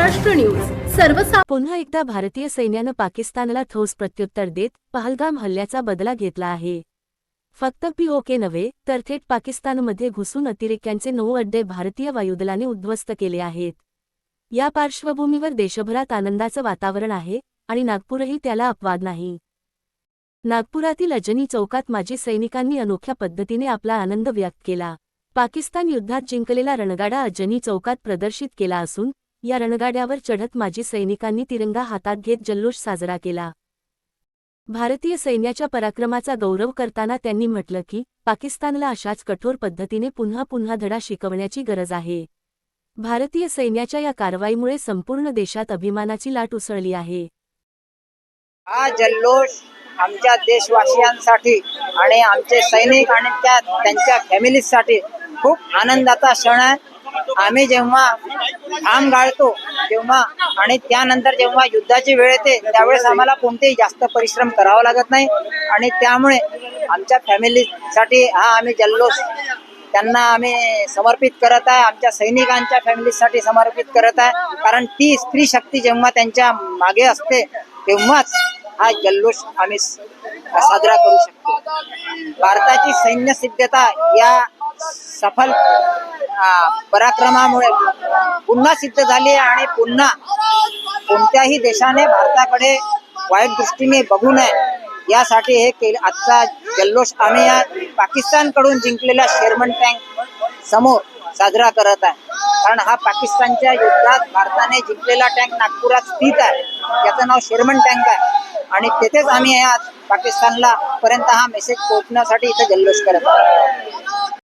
Maharashtra news. सर्वसा पुन्हा एकदा भारतीय सैन्यानं पाकिस्तानला ठोस प्रत्युत्तर देत पहलगाम हल्ल्याचा बदला घेतला आहे. फक्त पीओके नव्हे तर थेट पाकिस्तानमध्ये घुसून अतिरेक्यांचे नऊ अड्डे भारतीय वायुदलाने उद्ध्वस्त केले आहेत. या पार्श्वभूमीवर देशभरात आनंदाचं वातावरण आहे आणि नागपूरही त्याला अपवाद नाही. नागपुरातील अजनी चौकात माजी सैनिकांनी अनोख्या पद्धतीने आपला आनंद व्यक्त केला. पाकिस्तान युद्धात जिंकलेला रणगाडा अजनी चौकात प्रदर्शित केला असून या रणगाड्यावर चढत माजी सैनिकांनी तिरंगा हातात घेत जल्लोष साजरा केला. भारतीय सैन्याच्या पराक्रमाचा गौरव करताना त्यांनी म्हटलं की पाकिस्तानला अशाच कठोर पद्धतीने पुन्हा पुन्हा धडा शिकवण्याची गरज आहे. भारतीय सैन्याच्या या कारवाईमुळे संपूर्ण देशात अभिमानाची लाट उसळली आहे. हा जल्लोष आमच्या देशवासियांसाठी आणि आमचे सैनिक आणि त्या त्यांच्या फॅमिलीसाठी खूप आनंदाचा क्षण आहे. आम्ही जेव्हा घाम गाळतो तेव्हा आणि त्यानंतर जेव्हा युद्धाची वेळ येते त्यावेळेस आम्हाला कोणतेही जास्त परिश्रम करावा लागत नाही. आणि त्यामुळे आमच्या फॅमिलीसाठी हा आम्ही जल्लोष त्यांना आम्ही समर्पित करत आहे. आमच्या सैनिकांच्या फॅमिलीसाठी समर्पित करत आहे. कारण ती स्त्री शक्ती जेव्हा त्यांच्या मागे असते तेव्हाच हा जल्लोष आम्ही साजरा करू शकतो. भारताची सैन्य सिद्धता या सफल पराक्रमामुळे पुन्हा सिद्ध झाली आहे आणि पुन्हा कोणत्याही देशाने भारताकडे वाईट दृष्टीने बघू नये. यासाठी हे केलं आजचा जल्लोष आम्ही या पाकिस्तानकडून जिंकलेल्या शेरमन टँक समोर साजरा करत आहे. कारण हा पाकिस्तानच्या युद्धात भारताने जिंकलेला टँक नागपुरात स्थित आहे. याचं नाव शेरमन टँक आहे. आणि तेथेच आम्ही आज पाकिस्तानला पर्यंत हा मेसेज पोहोचण्यासाठी इथे जल्लोष करत आहोत.